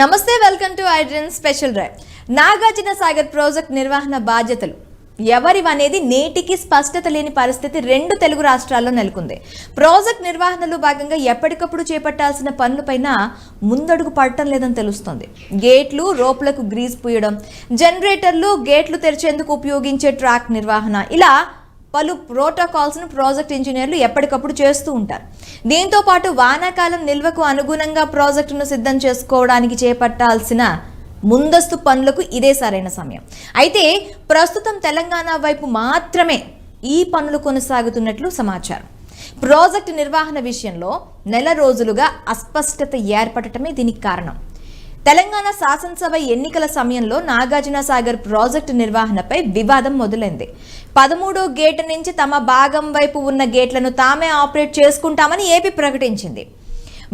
నమస్తే welcome to ఐడ్రన్ special drive. Nagarjuna Sagar project నిర్వహణ బాధ్యతలు. ఎవరివనేది నేటికి స్పష్టత లేని పరిస్థితి రెండు తెలుగు రాష్ట్రాల్లో నెలకొంది. ప్రాజెక్ట్ నిర్వహణలో భాగంగా ఎప్పటికప్పుడు చేపట్టాల్సిన పనులపైన ముందడుగు పడటం లేదని తెలుస్తోంది. గేట్లు రోప్లకు గ్రీజ్ పూయడం జనరేటర్లు గేట్లు తెరిచేందుకు ఉపయోగించే ట్రాక్ నిర్వహణ. ఇలా పలు ప్రోటోకాల్స్ను ప్రాజెక్ట్ ఇంజనీర్లు ఎప్పటికప్పుడు చేస్తూ ఉంటారు. దీంతో పాటు వానాకాలం నిల్వకు అనుగుణంగా ప్రాజెక్టును సిద్ధం చేసుకోవడానికి చేపట్టాల్సిన ముందస్తు పనులకు ఇదే సరైన సమయం. అయితే ప్రస్తుతం తెలంగాణ వైపు మాత్రమే ఈ పనులు కొనసాగుతున్నట్లు సమాచారం. ప్రాజెక్టు నిర్వహణ విషయంలో నెల రోజులుగా అస్పష్టత ఏర్పడటమే దీనికి కారణం. తెలంగాణ శాసనసభ ఎన్నికల సమయంలో నాగార్జున సాగర్ ప్రాజెక్టు నిర్వహణపై వివాదం మొదలైంది. పదమూడో గేటు నుంచి తమ భాగం వైపు ఉన్న గేట్లను తామే ఆపరేట్ చేసుకుంటామని ఏపీ ప్రకటించింది.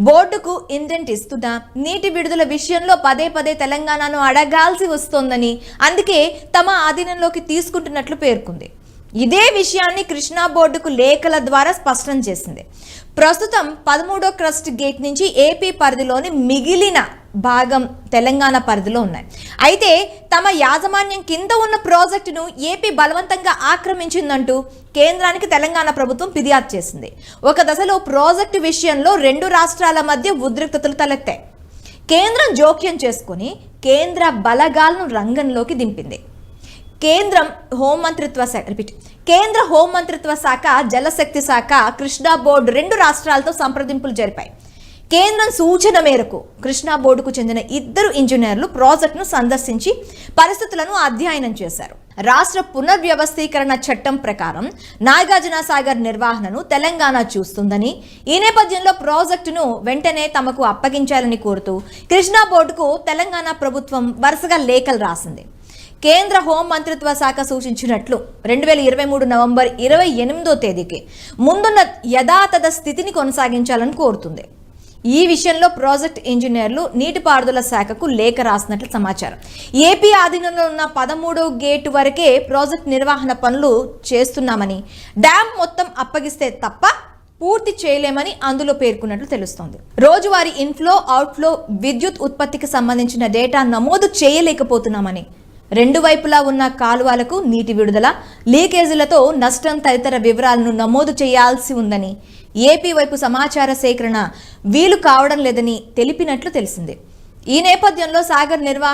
బోర్డుకు ఇండెంట్ ఇస్తున్నా నీటి విడుదల విషయంలో పదే పదే తెలంగాణను అడగాల్సి వస్తోందని అందుకే తమ ఆధీనంలోకి తీసుకుంటున్నట్లు పేర్కొంది. ఇదే విషయాన్ని కృష్ణా బోర్డుకు లేఖల ద్వారా స్పష్టం చేసింది. ప్రస్తుతం పదమూడో క్రస్ట్ గేట్ నుంచి ఏపీ పరిధిలోని మిగిలిన భాగం తెలంగాణ పరిధిలో ఉన్నాయి. అయితే తమ యాజమాన్యం కింద ఉన్న ప్రాజెక్టును ఏపీ బలవంతంగా ఆక్రమించిందంటూ కేంద్రానికి తెలంగాణ ప్రభుత్వం ఫిర్యాదు చేసింది. ఒక దశలో ప్రాజెక్టు విషయంలో రెండు రాష్ట్రాల మధ్య ఉద్రిక్తతలు తలెత్తాయి. కేంద్రం జోక్యం చేసుకుని కేంద్ర బలగాలను రంగంలోకి దింపింది. కేంద్రం హోంమంత్రిత్వ శాఖ రిపీట్. కేంద్ర హోంమంత్రిత్వ శాఖ జలశక్తి శాఖ కృష్ణా బోర్డు రెండు రాష్ట్రాలతో సంప్రదింపులు జరిపాయి. కేంద్రం సూచన మేరకు కృష్ణా బోర్డుకు చెందిన ఇద్దరు ఇంజనీర్లు ప్రాజెక్టును సందర్శించి పరిస్థితులను అధ్యయనం చేశారు. రాష్ట్ర పునర్వ్యవస్థీకరణ చట్టం ప్రకారం నాగార్జున సాగర్ నిర్వహణను తెలంగాణ చూస్తుందని ఈ నేపథ్యంలో ప్రాజెక్టును వెంటనే తమకు అప్పగించాలని కోరుతూ కృష్ణా బోర్డుకు తెలంగాణ ప్రభుత్వం వరుసగా లేఖలు రాసింది. కేంద్ర హోం మంత్రిత్వ శాఖ సూచించినట్లు రెండు వేల ఇరవై మూడు నవంబర్ ఇరవై ఎనిమిదో తేదీకి ముందున్న యథాతథ స్థితిని కొనసాగించాలని కోరుతుంది. ఈ విషయంలో ప్రాజెక్ట్ ఇంజనీర్లు నీటిపారుదల శాఖకు లేఖ రాసినట్లు సమాచారం. ఏపీ ఆధీనంలో ఉన్న పదమూడో గేటు వరకే ప్రాజెక్ట్ నిర్వహణ పనులు చేస్తున్నామని డ్యాం మొత్తం అప్పగిస్తే తప్ప పూర్తి చేయలేమని అందులో పేర్కొన్నట్లు తెలుస్తోంది. రోజువారీ ఇన్ఫ్లో అవుట్ఫ్లో విద్యుత్ ఉత్పత్తికి సంబంధించిన డేటా నమోదు చేయలేకపోతున్నామని రెండు వైపులా ఉన్న కాలువలకు నీటి విడుదల లీకేజీలతో నష్టం తదితర వివరాలను నమోదు చేయాల్సి ఉందని ఏపీ వైపు సమాచార సేకరణ వీలు కావడం లేదని తెలిపినట్లు తెలిసింది. ఈ నేపథ్యంలో సాగర్ నిర్వహణ